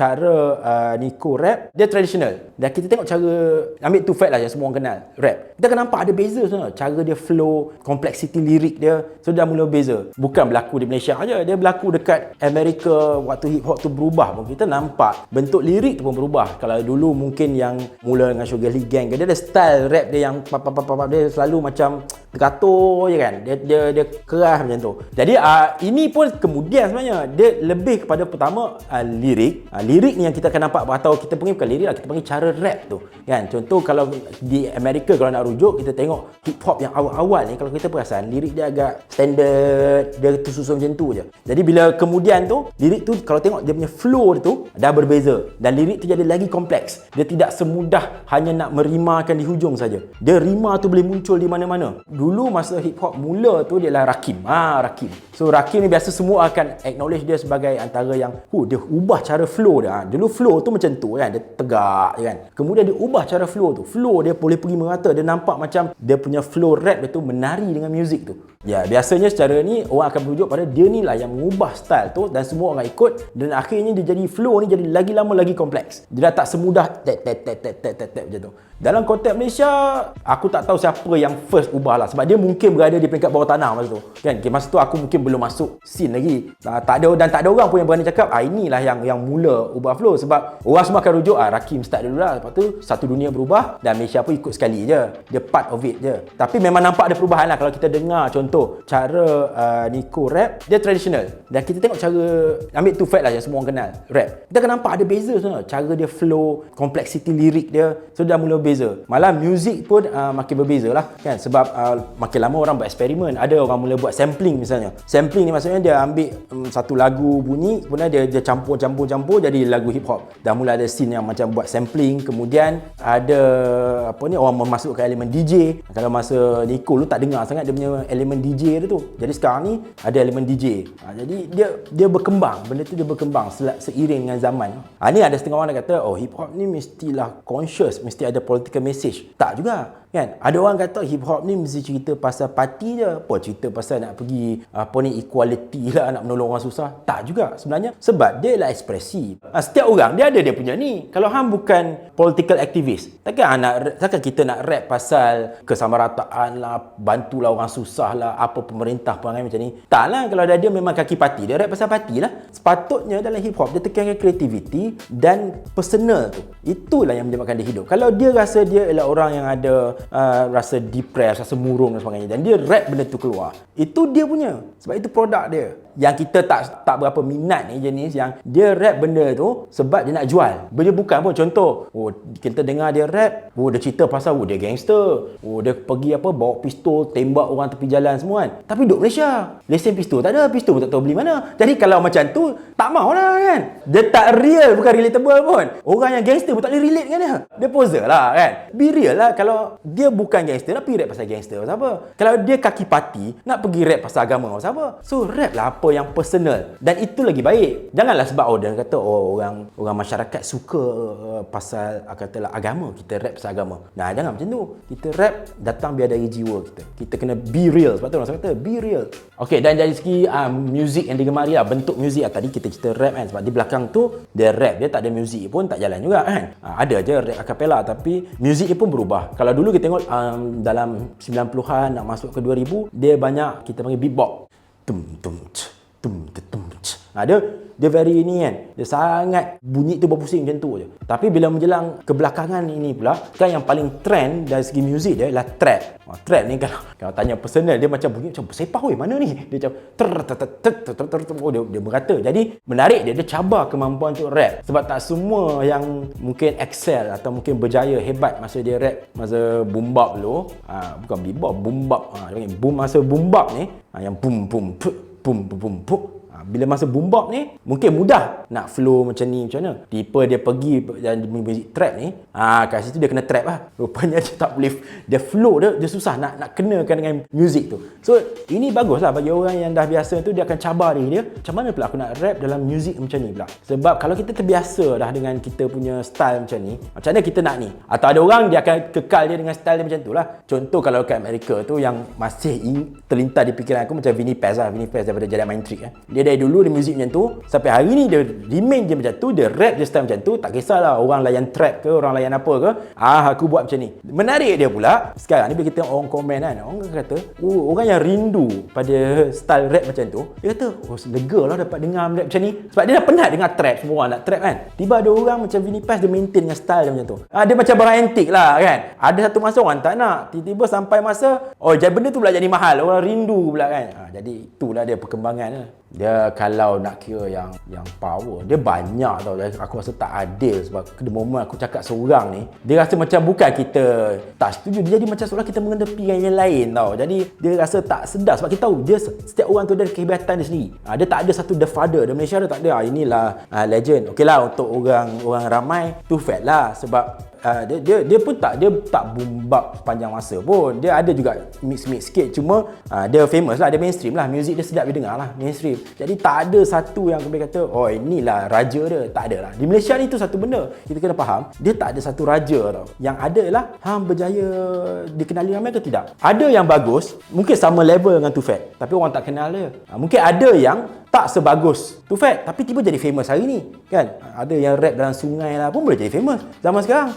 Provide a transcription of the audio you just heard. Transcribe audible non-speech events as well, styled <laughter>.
cara uh, Nico rap dia traditional. Dan kita tengok cara ambil tu fact lah yang semua orang kenal rap. Kita akan nampak ada beza sebenarnya. Cara dia flow complexity lirik dia. So dah mula beza. Bukan berlaku di Malaysia aja. Dia berlaku dekat Amerika waktu hip hop tu berubah pun. Kita nampak bentuk lirik tu pun berubah. Kalau dulu mungkin yang mula dengan Sugar Lee Gang dia ada style rap dia yang pap, pap, pap, dia selalu macam tergatur je kan. Dia dia, dia keras macam tu. Jadi uh, ini pun kemudian sebenarnya dia lebih kepada pertama uh, lirik. Uh, lirik ni yang kita akan nampak atau kita panggil bukan lirik lah kita panggil cara rap tu kan? Contoh kalau di Amerika kalau nak rujuk kita tengok hip hop yang awal-awal ni kalau kita perasan lirik dia agak standard dia tersusun macam tu je. Jadi bila kemudian tu lirik tu kalau tengok dia punya flow dia tu dah berbeza dan lirik tu jadi lagi kompleks. Dia tidak semudah hanya nak merimakan di hujung saja. Dia rima tu boleh muncul di mana-mana. Dulu masa hip hop mula tu dia lah Rakim. Ha, Rakim. So Rakim ni biasa semua akan acknowledge dia sebagai antara yang hu dia ubah cara flow dia. Ha. Dulu flow tu macam tu kan, dia tegak kan. Kemudian dia ubah cara flow tu. Flow dia boleh pergi merata, dia nampak macam dia punya flow rap dia tu menari dengan muzik tu. Ya, biasanya secara ni orang akan merujuk pada dia ni lah yang mengubah style tu dan semua orang ikut dan akhirnya dia jadi flow ni jadi lagi lama lagi kompleks. Dia dah tak semudah tet tet tet tet tet tet macam tu. Dalam konteks Malaysia, aku tak tahu siapa yang first ubah lah. Sebab dia mungkin berada di peringkat bawah tanah masa tu. Kan? Okay, masa tu aku mungkin belum masuk scene lagi. Uh, tak ada dan tak ada orang pun yang berani cakap, ah inilah yang yang mula ubah flow. Sebab orang semua akan rujuk, ah Rakim start dulu lah. Lepas tu, satu dunia berubah dan Malaysia pun ikut sekali je. Dia part of it je. Tapi memang nampak ada perubahan lah. Kalau kita dengar contoh, cara uh, Nico rap, dia traditional. Dan kita tengok cara, ambil tu fact lah yang semua orang kenal, rap. Kita akan nampak ada beza sebenarnya. Cara dia flow, complexity lirik dia, so dah mula berbeza. Malah music pun uh, makin berbeza lah kan sebab uh, makin lama orang buat eksperimen. Ada orang mula buat sampling misalnya. Sampling ni maksudnya dia ambil um, satu lagu bunyi kemudian dia dia campur-campur-campur jadi lagu hip hop. Dah mula ada scene yang macam buat sampling kemudian ada apa ni orang memasukkan elemen DJ. Kalau masa Nico lu tak dengar sangat dia punya elemen DJ dia tu. Jadi sekarang ni ada elemen DJ. Ha, jadi dia dia berkembang. Benda tu dia berkembang seiring dengan zaman. Ha, ni ada setengah orang yang kata oh hip hop ni mestilah conscious, mesti ada political message. Tak juga. Kan? Ada orang kata hip hop ni mesti cerita pasal parti je. Apa cerita pasal nak pergi apa ni equality lah nak menolong orang susah. Tak juga sebenarnya. Sebab dia lah ekspresi. Ha, setiap orang dia ada dia punya ni. Kalau hang bukan political activist, takkan nak takkan kita nak rap pasal kesamarataan lah, bantulah orang susah lah, apa pemerintah perangai macam ni. Tak lah kalau dia memang kaki parti, dia rap pasal parti lah. Sepatutnya dalam hip hop dia tekankan kreativiti dan personal tu. Itulah yang menyebabkan dia hidup. Kalau dia rasa dia ialah orang yang ada uh, rasa depressed, rasa murung dan sebagainya dan dia rap benda tu keluar. Itu dia punya. Sebab itu produk dia. Yang kita tak tak berapa minat ni jenis yang dia rap benda tu sebab dia nak jual. Dia bukan pun contoh, oh kita dengar dia rap, oh dia cerita pasal oh dia gangster. Oh dia pergi apa bawa pistol tembak orang tepi jalan semua kan. Tapi duduk Malaysia. Lesen pistol tak ada, pistol pun tak tahu beli mana. Jadi kalau macam tu tak mau lah kan. Dia tak real, bukan relatable pun. Orang yang gangster pun tak boleh relate dengan dia. Dia poser lah kan. Be real lah kalau dia bukan gangster nak pergi rap pasal gangster pasal apa? Kalau dia kaki parti nak pergi rap pasal agama pasal apa? So rap lah apa yang personal dan itu lagi baik. Janganlah sebab oh dia kata oh orang orang masyarakat suka uh, pasal uh, katalah agama, kita rap pasal agama. Nah, jangan macam tu. Kita rap datang biar dari jiwa kita. Kita kena be real. Sebab tu orang kata be real. Okey, dan dari segi um, music yang digemari lah, bentuk music lah. Tadi kita cerita rap kan sebab di belakang tu dia rap, dia tak ada music pun tak jalan juga kan. Ha, ada je rap acapella tapi music dia pun berubah. Kalau dulu kita tengok um, dalam 90-an nak masuk ke 2000 dia banyak kita panggil beatbox. Tum tum tum tum ha, dia dia very ini kan. Dia sangat bunyi tu berpusing macam tu je. Tapi bila menjelang kebelakangan ini pula kan yang paling trend dari segi muzik dia ialah trap. Ha, trap ni kalau <laughs> kalau tanya personal dia macam bunyi macam sepah weh mana ni? Dia macam ter ter ter ter ter ter oh, dia, dia merata jadi menarik dia. Dia cabar kemampuan untuk rap. Sebab tak semua yang mungkin excel atau mungkin berjaya hebat masa dia rap masa boom bap dulu ha, bukan bebop boom bap ha, boom masa boom bap ni ha, yang boom boom boom boom boom boom bila masa boom ni mungkin mudah nak flow macam ni macam mana? Tiba dia pergi dan music trap ni ah kat situ dia kena trap lah. <laughs> Rupanya dia tak boleh dia flow dia dia susah nak nak kenakan dengan music tu. So ini bagus lah bagi orang yang dah biasa tu dia akan cabar diri dia macam mana pula aku nak rap dalam music macam ni pula? Sebab kalau kita terbiasa dah dengan kita punya style macam ni macam mana kita nak ni? Atau ada orang dia akan kekal dia dengan style dia macam tu lah. Contoh kalau kat Amerika tu yang masih terlintas di fikiran aku macam Vinny Paz lah. Vinny Paz daripada Jedi Mind Trick eh. dia dari dulu dia muzik macam tu sampai hari ni dia remain je macam tu dia rap je style macam tu tak kisahlah orang layan trap ke orang layan apa ke. Ah aku buat macam ni. Menarik dia pula. Sekarang ni bila kita orang komen kan orang kata oh, orang yang rindu pada style rap macam tu dia kata oh lega lah dapat dengar rap macam ni. Sebab dia dah penat dengar trap semua orang nak trap kan. Tiba ada orang macam Vinny Paz dia maintain dengan style dia macam tu. Ah, dia macam barang antik lah kan. Ada satu masa orang tak nak tiba-tiba sampai masa oh jadi benda tu pula jadi mahal. Orang rindu pula kan. Ah, jadi itulah dia perkembangan lah dia kalau nak kira yang yang power dia banyak tau. Aku rasa tak adil sebab the moment aku cakap seorang ni dia rasa macam bukan kita tak setuju. Dia jadi macam seolah kita mengenepikan yang lain tau. Jadi dia rasa tak sedar sebab kita tahu dia setiap orang tu ada kehebatan dia sendiri. Ha, dia tak ada satu the father di Malaysia dia tak ada. Ha, inilah ha, legend. Ok lah untuk orang orang ramai tu fact lah sebab uh, dia, dia dia pun tak dia tak boom bap sepanjang masa pun. Dia ada juga mix mix sikit. Cuma uh, dia famous lah dia mainstream lah. Music dia sedap didengar lah mainstream. Jadi tak ada satu yang kami kata oh inilah raja dia. Tak ada lah. Di Malaysia ni tu satu benda. Kita kena faham dia tak ada satu raja tau. Yang ada lah hang berjaya dikenali ramai ke tidak? Ada yang bagus mungkin sama level dengan Tufek tapi orang tak kenal dia. Uh, mungkin ada yang tak sebagus. Tu fact. Tapi tiba jadi famous hari ni kan? Ada yang rap dalam sungai lah pun boleh jadi famous. Zaman sekarang